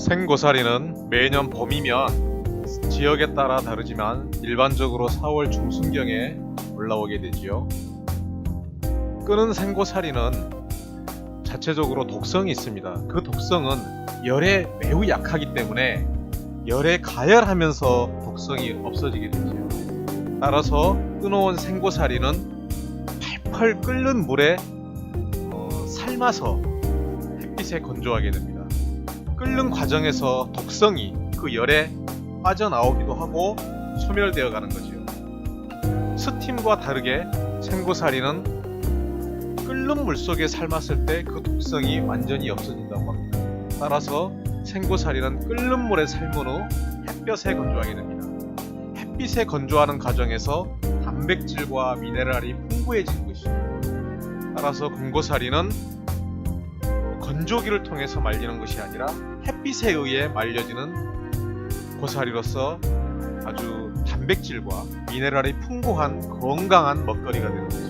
생고사리는 매년 봄이면 지역에 따라 다르지만 일반적으로 4월 중순경에 올라오게 되지요. 끄는 생고사리는 자체적으로 독성이 있습니다. 그 독성은 열에 매우 약하기 때문에 열에 가열하면서 독성이 없어지게 되지요. 따라서 끊어온 생고사리는 팔팔 끓는 물에 어, 삶아서 햇빛에 건조하게 됩니다. 끓는 과정에서 독성이 그 열에 빠져나오기도 하고 소멸되어 가는 거지요. 스팀과 다르게 생고사리는 끓는 물 속에 삶았을 때 그 독성이 완전히 없어진다고 합니다. 따라서 생고사리는 끓는 물에 삶은 후 햇볕에 건조하게 됩니다. 햇빛에 건조하는 과정에서 단백질과 미네랄이 풍부해지는 것이죠. 따라서 금고사리는 건조기를 통해서 말리는 것이 아니라 햇빛에 의해 말려지는 고사리로서 아주 단백질과 미네랄이 풍부한 건강한 먹거리가 되는 거죠.